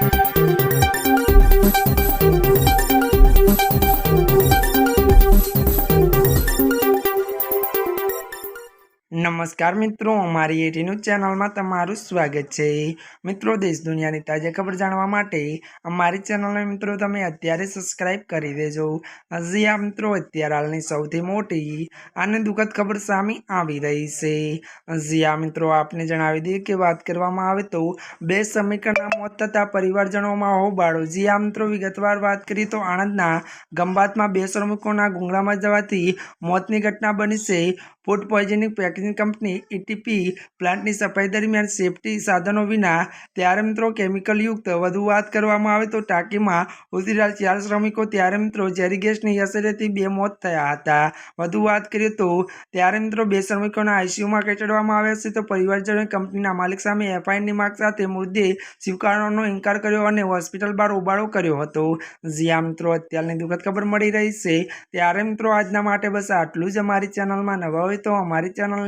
Thank you. નમસ્કાર મિત્રો, અમારી એટી ન્યૂઝ ચેનલમાં તમારું સ્વાગત છે. મિત્રો, દેશ દુનિયાની તાજા ખબર જાણવા માટે અમારી ચેનલને મિત્રો તમે અત્યારે સબસ્ક્રાઈબ કરી દેજો. હજી આ મિત્રો, અત્યારે હાલની સૌથી મોટી અને દુઃખદ ખબર સામે આવી રહી છે. હજી આ મિત્રો, આપને જણાવી દઈએ કે વાત કરવામાં આવે તો બે સમીકરણના મોત થતાં પરિવારજનોમાં હોબાળો. જી આ મિત્રો, વિગતવાર વાત કરીએ તો આણંદના ગંબાતમાં બે શ્રમિકોના ગુંગળામાં જવાથી મોતની ઘટના બની છે. Food poisoning packaging company ETP પ્લાન્ટની સફાઈ દરમિયાન સેફટી સાધનો વિના ત્યારે મિત્રો કેમિકલયુક્ત વધુ વાત કરવામાં આવે તો ટાંકીમાં ઉતરી ચાર શ્રમિકો ત્યારે મિત્રો ઝેરી ગેસની અસરેથી બે મોત થયા હતા. વધુ વાત કરીએ તો ત્યારે મિત્રો બે શ્રમિકોના આઈસીયુમાં ખસેડવામાં આવ્યા છે તો પરિવારજનોએ કંપનીના માલિક સામે એફઆઈઆરની માગ સાથે મુદ્દે સ્વીકારવાનો ઇનકાર કર્યો અને હોસ્પિટલ બહાર ઉબાળો કર્યો હતો. જ્યાં મિત્રો, અત્યારની દુઃખદ ખબર મળી રહી છે. ત્યારે મિત્રો આજના માટે બસ આટલું જ. અમારી ચેનલમાં નવા હોય તો અમારી ચેનલને